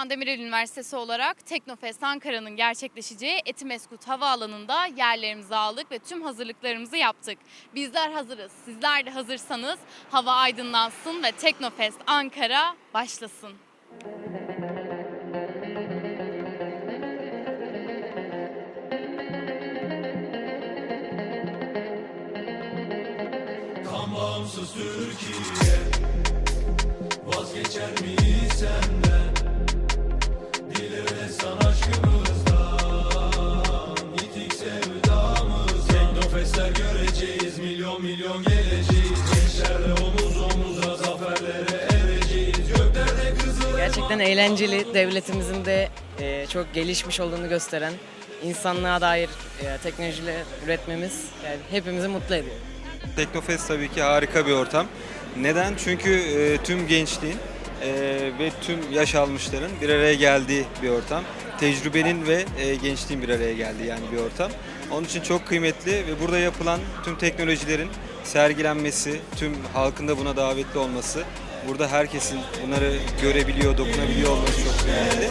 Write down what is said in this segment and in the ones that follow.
Süleyman Demirel Üniversitesi olarak Teknofest Ankara'nın gerçekleşeceği Etimeskut Havaalanı'nda yerlerimizi aldık ve tüm hazırlıklarımızı yaptık. Bizler hazırız. Sizler de hazırsanız hava aydınlansın ve Teknofest Ankara başlasın. Tam bağımsız Türkiye Vazgeçer miyiz senden Gerçekten eğlenceli, devletimizin de e, çok gelişmiş olduğunu gösteren, insanlığa dair e, teknolojiler üretmemiz yani hepimizi mutlu ediyor. Teknofest tabii ki harika bir ortam. Neden? Çünkü e, tüm gençliğin e, ve tüm yaş almışların bir araya geldiği bir ortam. Tecrübenin ve e, gençliğin bir araya geldiği yani bir ortam. Onun için çok kıymetli ve burada yapılan tüm teknolojilerin sergilenmesi, tüm halkın da buna davetli olması, burada herkesin bunları görebiliyor, dokunabiliyor olması çok kıymetli.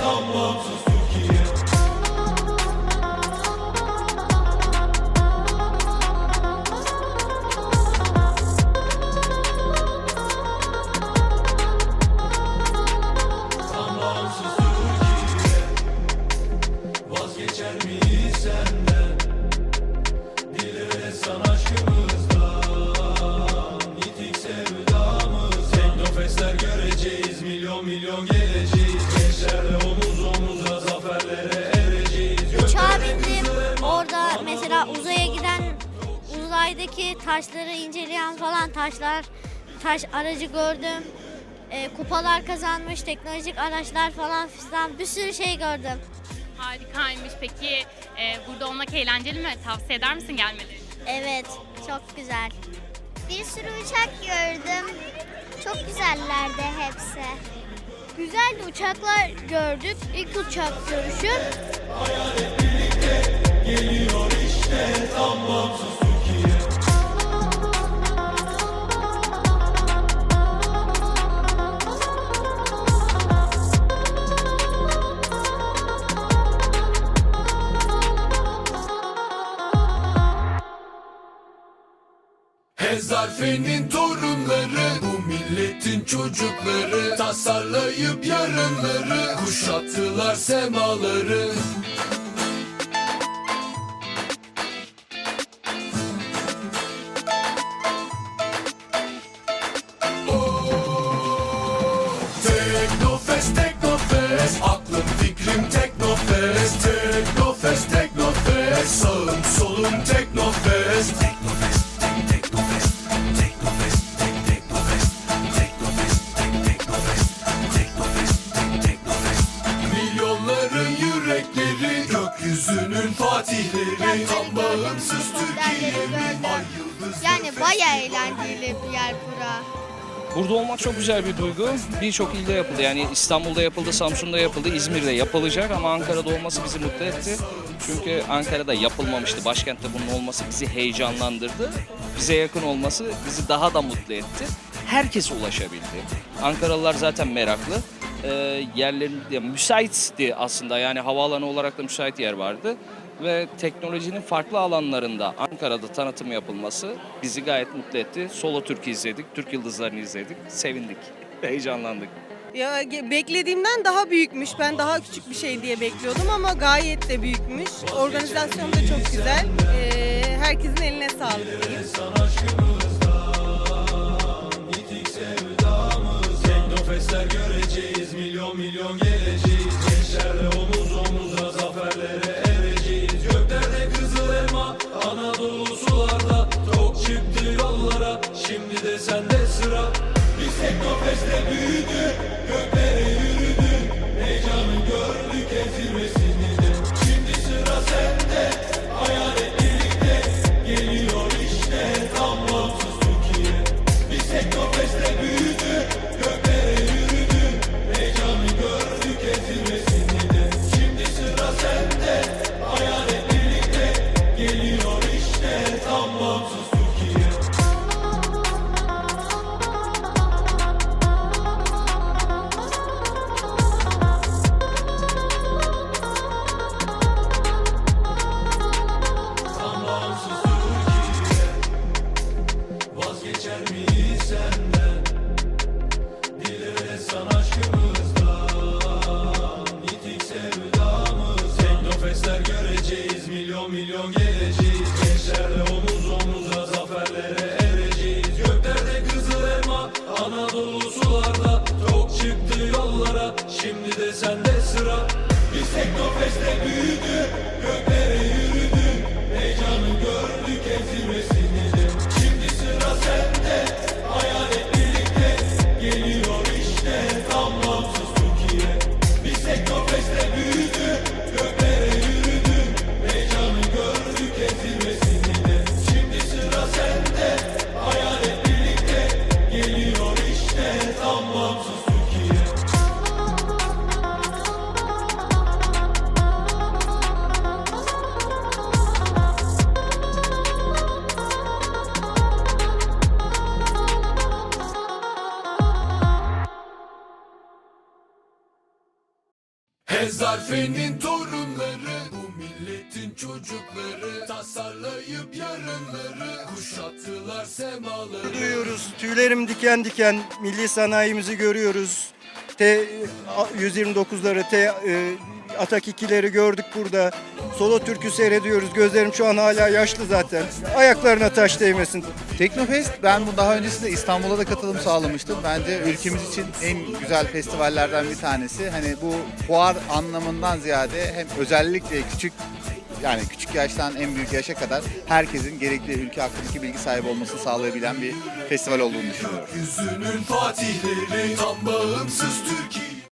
Uzaydaki taşları inceleyen falan taşlar, taş aracı gördüm. Ee, kupalar kazanmış teknolojik araçlar falan fistan bir sürü şey gördüm. Harikaymış. Peki e, burada olmak eğlenceli mi? Tavsiye eder misin gelmelerini? Evet, çok güzel. Bir sürü uçak gördüm. Çok güzellerdi hepsi. Güzel uçaklar gördük. İlk uçak görüşüm. Hezarfenin torunları Bu milletin çocukları Tasarlayıp yarınları Kuşattılar semaları. Teknofest, Teknofest Tam bağımsız Türkiye'min Ay yıldızlı Yani bayağı eğlenceli bir yer bura. Burada olmak çok güzel bir duygu. Birçok ilde yapıldı. Yani İstanbul'da yapıldı, Samsun'da yapıldı, İzmir'de yapılacak ama Ankara'da olması bizi mutlu etti. Çünkü Ankara'da yapılmamıştı. Başkentte bunun olması bizi heyecanlandırdı. Bize yakın olması bizi daha da mutlu etti. Herkes ulaşabildi. Ankaralılar zaten meraklı. Ee, yerlerin ya, müsaitti aslında. Yani havaalanı olarak da müsait yer vardı. Ve teknolojinin farklı alanlarında Ankara'da tanıtım yapılması bizi gayet mutlu etti. Solo Türk'ü izledik, Türk Yıldızlarını izledik, sevindik, heyecanlandık. Ya beklediğimden daha büyükmüş. Ben daha küçük bir şey diye bekliyordum ama gayet de büyükmüş. Organizasyon da çok güzel. Ee, herkesin eline sağlık diyeyim. Sende sıra. Biz Teknofest'te büyüdük Anadolu sularda Çok çıktı yollara. Şimdi de sende sıra. Biz Teknofest'te büyüdük Hezarfe'nin torunları Bu milletin çocukları Tasarlayıp yarınları Kuşattılar semaları duyuyoruz. Tüylerim diken diken. Milli sanayimizi görüyoruz. T 129'ları, T e, Atak 2'leri gördük burada. Solo türkü seyrediyoruz. Gözlerim şu an hala yaşlı zaten. Ayaklarına taş değmesin. Teknofest ben bu daha öncesinde İstanbul'a da katılım sağlamıştım. Bence ülkemiz için en güzel festivallerden bir tanesi. Hani bu fuar anlamından ziyade hem özellikle küçük yani küçük yaştan en büyük yaşa kadar herkesin gerekli ülke hakkındaki bilgi sahibi olmasını sağlayabilen bir festival olduğunu düşünüyorum. Yüzünün fatihleri Tam bağımsız